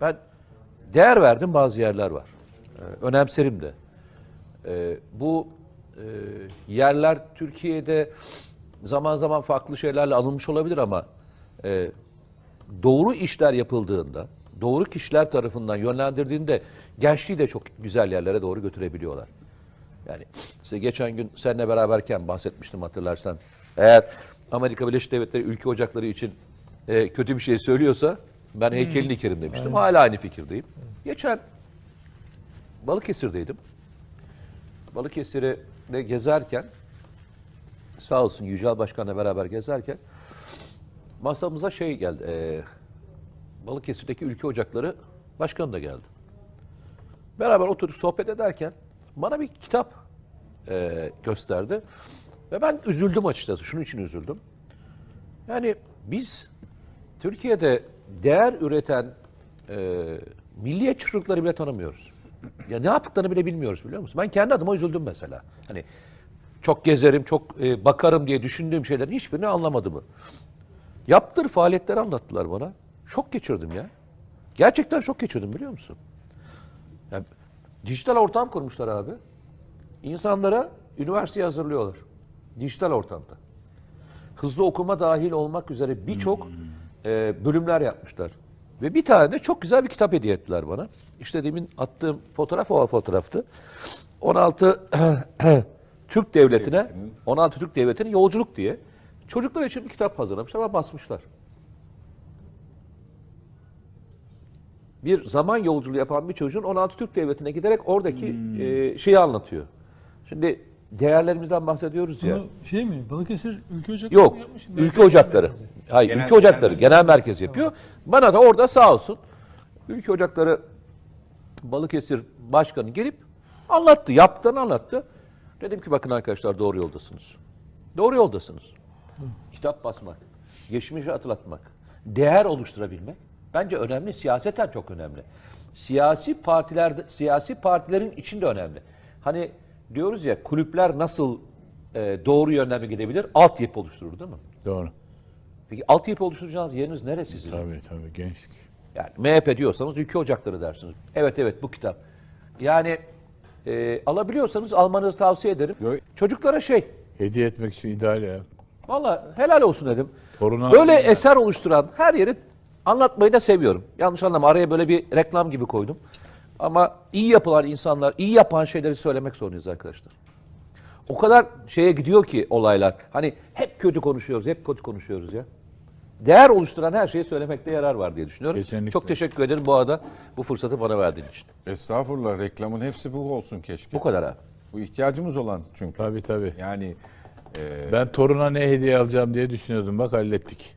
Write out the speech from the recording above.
ben değer verdim bazı yerler var. Ee, önemserim de. Ee, bu e, yerler Türkiye'de zaman zaman farklı şeylerle anılmış olabilir ama e, doğru işler yapıldığında, doğru kişiler tarafından yönlendirdiğinde gençliği de çok güzel yerlere doğru götürebiliyorlar. Yani size geçen gün seninle beraberken bahsetmiştim hatırlarsan. Eğer Amerika Birleşik Devletleri ülke ocakları için e, kötü bir şey söylüyorsa ben heykelini ikerim demiştim. Hala aynı fikirdeyim. Geçen Balıkesir'deydim. Balıkesir'de gezerken sağ olsun Yücel Başkan'la beraber gezerken masamıza şey geldi. E, Balıkesir'deki ülke ocakları başkanı da geldi. Beraber oturup sohbet ederken bana bir kitap e, gösterdi. Ve ben üzüldüm açıkçası. Şunun için üzüldüm. Yani biz Türkiye'de değer üreten e, milliyetçi çocukları bile tanımıyoruz. Ya ne yaptıklarını bile bilmiyoruz biliyor musun? Ben kendi adıma üzüldüm mesela. Hani çok gezerim, çok e, bakarım diye düşündüğüm şeylerin hiçbirini anlamadım. Yaptığı faaliyetleri anlattılar bana. Şok geçirdim ya. Gerçekten şok geçirdim biliyor musun? Yani dijital ortam kurmuşlar abi. İnsanlara üniversiteye hazırlıyorlar. Dijital ortamda. Hızlı okuma dahil olmak üzere birçok e, bölümler yapmışlar. Ve bir tane de çok güzel bir kitap hediye ettiler bana. İşte demin attığım fotoğraf o fotoğraftı. 16 Türk Devleti'ne, 16 Türk Devleti'nin yolculuk diye çocuklar için bir kitap hazırlamışlar ve basmışlar. bir zaman yolculuğu yapan bir çocuğun 16 Türk Devleti'ne giderek oradaki e, şeyi anlatıyor. Şimdi değerlerimizden bahsediyoruz ya. Bunu şey mi? Balıkesir Ülke Ocakları Yok. mı yapmış? Ülke Ocakları. Merkezi. Hayır, Genel- Ülke Ocakları genel genel merkez yapıyor. Bana da orada sağ olsun Ülke Ocakları Balıkesir Başkanı gelip anlattı, yaptığını anlattı. Dedim ki bakın arkadaşlar doğru yoldasınız. Doğru yoldasınız. Kitap basmak, geçmişi hatırlatmak, değer oluşturabilmek bence önemli. Siyaseten çok önemli. Siyasi partilerde, siyasi partilerin içinde önemli. Hani diyoruz ya kulüpler nasıl e, doğru mi gidebilir? Altyapı oluşturur değil mi? Doğru. Peki altyapı oluşturacağınız yeriniz neresi sizin? Tabii tabii gençlik. Yani MHP diyorsanız ülke ocakları dersiniz. Evet evet bu kitap. Yani e, alabiliyorsanız almanızı tavsiye ederim. Yo- Çocuklara şey, Hediye etmek için ideal ya. valla helal olsun dedim. Toruna- böyle eser oluşturan her yeri anlatmayı da seviyorum. Yanlış anlama araya böyle bir reklam gibi koydum. Ama iyi yapılan insanlar, iyi yapan şeyleri söylemek zorundayız arkadaşlar. O kadar şeye gidiyor ki olaylar. Hani hep kötü konuşuyoruz, hep kötü konuşuyoruz ya. Değer oluşturan her şeyi söylemekte yarar var diye düşünüyorum. Kesinlikle. Çok teşekkür ederim bu arada bu fırsatı bana verdiğin için. Estağfurullah reklamın hepsi bu olsun keşke. Bu kadar abi. Bu ihtiyacımız olan çünkü. Tabii tabii. Yani e, Ben toruna ne hediye alacağım diye düşünüyordum. Bak hallettik.